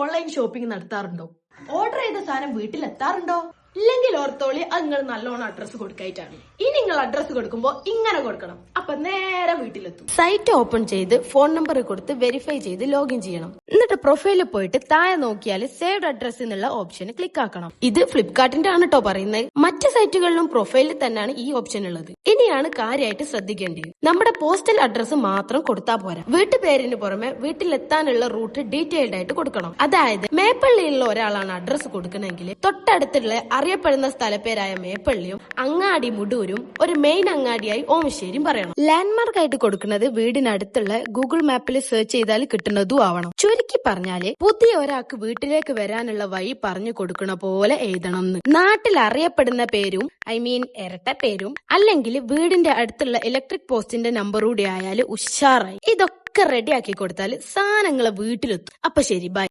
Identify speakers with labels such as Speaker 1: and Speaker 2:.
Speaker 1: Online shopping നടത്താറുണ്ടോ? Order ചെയ്ത സാധനം വീട്ടിൽ എത്താറുണ്ടോ ഇല്ലെങ്കിൽ ഓർത്തോളി അത് നിങ്ങൾ നല്ലോണം അഡ്രസ്സ് കൊടുക്കായിട്ടാണ്. ഇനി നിങ്ങൾ അഡ്രസ്സ് കൊടുക്കുമ്പോൾ ഇങ്ങനെ കൊടുക്കണം. അപ്പൊ നേരെ വീട്ടിലെത്തും. സൈറ്റ് ഓപ്പൺ ചെയ്ത് ഫോൺ നമ്പർ കൊടുത്ത് വെരിഫൈ ചെയ്ത് ലോഗിൻ ചെയ്യണം. എന്നിട്ട് പ്രൊഫൈലിൽ പോയിട്ട് താഴെ നോക്കിയാൽ സേവ്ഡ് അഡ്രസ് എന്നുള്ള ഓപ്ഷൻ ക്ലിക്ക് ആക്കണം. ഇത് ഫ്ലിപ്കാർട്ടിന്റെ ആണ് കേട്ടോ പറയുന്നത്. മറ്റു സൈറ്റുകളിലും പ്രൊഫൈലിൽ തന്നെയാണ് ഈ ഓപ്ഷൻ ഉള്ളത്. ഇനിയാണ് കാര്യമായിട്ട് ശ്രദ്ധിക്കേണ്ടത് നമ്മുടെ പോസ്റ്റൽ അഡ്രസ്സ് മാത്രം കൊടുത്താൽ പോരാ. വീട്ടുപേരിന് പുറമെ വീട്ടിലെത്താനുള്ള റൂട്ട് ഡീറ്റെയിൽഡ് ആയിട്ട് കൊടുക്കണം. അതായത് മേപ്പള്ളിയിലുള്ള ഒരാളാണ് അഡ്രസ്സ് കൊടുക്കണമെങ്കിൽ തൊട്ടടുത്തുള്ള അറിയപ്പെടുന്ന സ്ഥലപ്പേരായ മേപ്പള്ളിയും അങ്ങാടി മുടൂരും ഒരു മെയിൻ അങ്ങാടിയായി ഓമശ്ശേരിയും പറയണം. ലാൻഡ്മാർക്ക് ആയിട്ട് കൊടുക്കുന്നത് വീടിനടുത്തുള്ള ഗൂഗിൾ മാപ്പിൽ സെർച്ച് ചെയ്താൽ കിട്ടുന്നതും ആവണം. ചുരുക്കി പറഞ്ഞാൽ പുതിയ ഒരാൾക്ക് വീട്ടിലേക്ക് വരാനുള്ള വഴി പറഞ്ഞു കൊടുക്കണ പോലെ എഴുതണം നാട്ടിൽ അറിയപ്പെടുന്ന പേരും ഐ മീൻ ഇരട്ട പേരും അല്ലെങ്കിൽ വീടിന്റെ അടുത്തുള്ള ഇലക്ട്രിക് പോസ്റ്റിന്റെ നമ്പർ കൂടി ആയാൽ ഉഷാറായി. ഇതൊക്കെ റെഡിയാക്കി കൊടുത്താൽ സാധനങ്ങളെ വീട്ടിലെത്തും. അപ്പൊ ശരി ബൈ